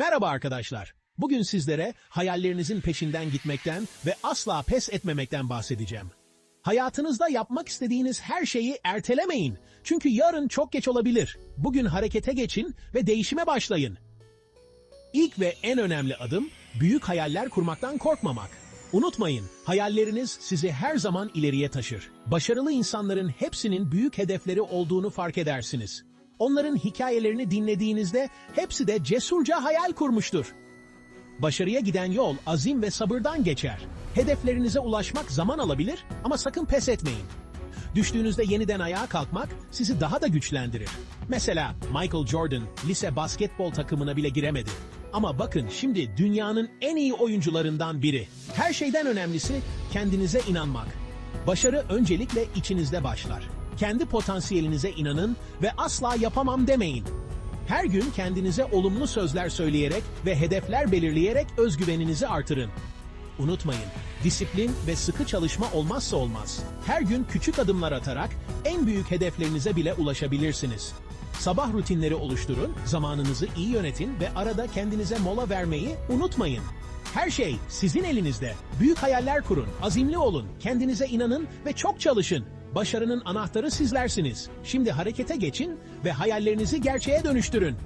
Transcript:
Merhaba arkadaşlar. Bugün sizlere hayallerinizin peşinden gitmekten ve asla pes etmemekten bahsedeceğim. Hayatınızda yapmak istediğiniz her şeyi ertelemeyin. Çünkü yarın çok geç olabilir. Bugün harekete geçin ve değişime başlayın. İlk ve en önemli adım büyük hayaller kurmaktan korkmamak. Unutmayın, hayalleriniz sizi her zaman ileriye taşır. Başarılı insanların hepsinin büyük hedefleri olduğunu fark edersiniz. Onların hikayelerini dinlediğinizde hepsi de cesurca hayal kurmuştur. Başarıya giden yol azim ve sabırdan geçer. Hedeflerinize ulaşmak zaman alabilir ama sakın pes etmeyin. Düştüğünüzde yeniden ayağa kalkmak sizi daha da güçlendirir. Mesela Michael Jordan lise basketbol takımına bile giremedi. Ama bakın şimdi dünyanın en iyi oyuncularından biri. Her şeyden önemlisi kendinize inanmak. Başarı öncelikle içinizde başlar. Kendi potansiyelinize inanın ve asla yapamam demeyin. Her gün kendinize olumlu sözler söyleyerek ve hedefler belirleyerek özgüveninizi artırın. Unutmayın, disiplin ve sıkı çalışma olmazsa olmaz. Her gün küçük adımlar atarak en büyük hedeflerinize bile ulaşabilirsiniz. Sabah rutinleri oluşturun, zamanınızı iyi yönetin ve arada kendinize mola vermeyi unutmayın. Her şey sizin elinizde. Büyük hayaller kurun, azimli olun, kendinize inanın ve çok çalışın. Başarının anahtarı sizlersiniz. Şimdi harekete geçin ve hayallerinizi gerçeğe dönüştürün.